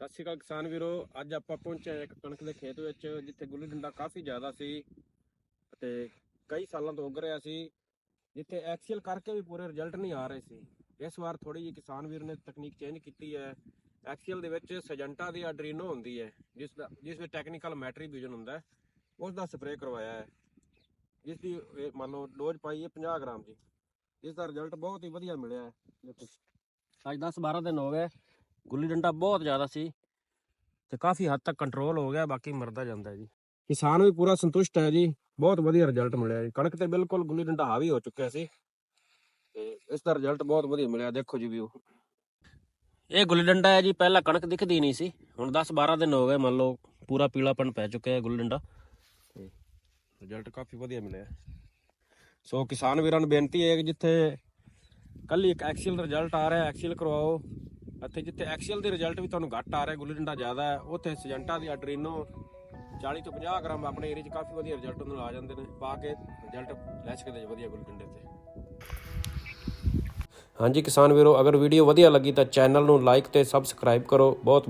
ਸਤਿ ਸ਼੍ਰੀ ਅਕਾਲ ਕਿਸਾਨ ਵੀਰੋ, ਅੱਜ ਆਪਾਂ ਪਹੁੰਚੇ ਇੱਕ ਕਣਕ ਦੇ ਖੇਤ ਵਿੱਚ, ਜਿੱਥੇ ਗੁੱਲੀ ਡੰਡਾ ਕਾਫੀ ਜ਼ਿਆਦਾ ਸੀ ਅਤੇ ਕਈ ਸਾਲਾਂ ਤੋਂ ਉੱਗ ਰਿਹਾ ਸੀ, ਜਿੱਥੇ ਐਕਸੀਅਲ ਕਰਕੇ ਵੀ ਪੂਰੇ ਰਿਜ਼ਲਟ ਨਹੀਂ ਆ ਰਹੇ ਸੀ। ਇਸ ਵਾਰ ਥੋੜੀ ਜਿਹੀ ਕਿਸਾਨ ਵੀਰ ਨੇ ਤਕਨੀਕ ਚੇਂਜ ਕੀਤੀ ਹੈ। ਐਕਸੀਅਲ ਦੇ ਵਿੱਚ ਸਜੰਟਾ ਦੀ ਆਡਰੀਨੋ ਹੁੰਦੀ ਹੈ, ਜਿਸ ਦਾ, ਜਿਸ ਵਿੱਚ ਟੈਕਨੀਕਲ ਮੈਟਰੀ ਵਿਜ਼ਨ ਹੁੰਦਾ ਉਸ ਦਾ ਸਪਰੇਅ ਕਰਵਾਇਆ ਹੈ। ਜਿਸ ਦੀ ਮੰਨ ਲਓ ਡੋਜ਼ ਪਾਈ ਹੈ 50 ਗ੍ਰਾਮ ਦੀ। ਇਸ ਦਾ ਰਿਜ਼ਲਟ ਬਹੁਤ ਹੀ ਵਧੀਆ ਮਿਲਿਆ ਹੈ। ਅੱਜ 10 12 ਦਿਨ ਹੋ ਗਏ। ਗੁੱਲੀ ਡੰਡਾ ਬਹੁਤ ਜ਼ਿਆਦਾ ਸੀ ਤੇ ਕਾਫੀ ਹੱਦ ਤੱਕ ਕੰਟਰੋਲ ਹੋ ਗਿਆ, ਬਾਕੀ ਮਰਦਾ ਜਾਂਦਾ ਜੀ। ਕਿਸਾਨ ਵੀ ਪੂਰਾ ਸੰਤੁਸ਼ਟ ਹੈ ਜੀ, ਬਹੁਤ ਵਧੀਆ ਰਿਜ਼ਲਟ ਮਿਲਿਆ ਜੀ। ਕਣਕ ਤੇ ਬਿਲਕੁਲ ਗੁੱਲੀ ਡੰਡਾ ਹਾਵੀ ਹੋ ਚੁੱਕਿਆ ਸੀ ਤੇ ਇਸ ਦਾ ਰਿਜ਼ਲਟ ਬਹੁਤ ਵਧੀਆ ਮਿਲਿਆ, ਦੇਖੋ ਜੀ ਵੀਓ ਇਹ ਗੁੱਲੀ ਡੰਡਾ ਹੈ ਜੀ, ਪਹਿਲਾਂ ਕਣਕ ਦਿਖਦੀ ਨਹੀਂ ਸੀ, ਹੁਣ 10 12 ਦਿਨ ਹੋ ਗਏ, ਮੰਨ ਲਓ ਪੂਰਾ ਪੀਲਾਪਣ ਪੈ ਚੁੱਕਿਆ ਹੈ ਗੁੱਲੀ ਡੰਡਾ। ਤੇ ਰਿਜ਼ਲਟ ਕਾਫੀ ਵਧੀਆ ਮਿਲਿਆ। ਸੋ ਕਿਸਾਨ ਵੀਰਾਂ ਨੂੰ ਬੇਨਤੀ ਹੈ ਕਿ ਜਿੱਥੇ ਕੱਲੀ ਇੱਕ ਐਕਸੀਅਲ ਰਿਜ਼ਲਟ ਆ ਰਿਹਾ ਐਕਸੀਅਲ ਕਰਵਾਓ। ਅਤੇ ਜਿੱਥੇ ਐਕਸੀਅਲ ਦੇ ਰਿਜ਼ਲਟ ਵੀ ਤੁਹਾਨੂੰ ਘੱਟ ਆ ਰਿਹਾ, ਗੁੱਲੀ ਡੰਡਾ ਜ਼ਿਆਦਾ ਹੈ, ਉੱਥੇ ਸਜੰਟਾ ਦੀ ਅਡਰੀਨੋ 40 ਤੋਂ 50 ਗ੍ਰਾਮ ਆਪਣੇ ਏਰੀਆ 'ਚ ਕਾਫੀ ਵਧੀਆ ਰਿਜ਼ਲਟ ਉਹਨਾਂ ਨੂੰ ਆ ਜਾਂਦੇ ਨੇ, ਪਾ ਕੇ ਰਿਜ਼ਲਟ ਲੈ ਸਕਦੇ ਜੀ ਵਧੀਆ ਗੁੱਲੀ ਡੰਡੇ ਤੇ। ਹਾਂਜੀ ਕਿਸਾਨ ਵੀਰੋ, ਅਗਰ ਵੀਡੀਓ ਵਧੀਆ ਲੱਗੀ ਤਾਂ ਚੈਨਲ ਨੂੰ ਲਾਈਕ ਤੇ ਸਬਸਕ੍ਰਾਈਬ ਕਰੋ ਬਹੁਤ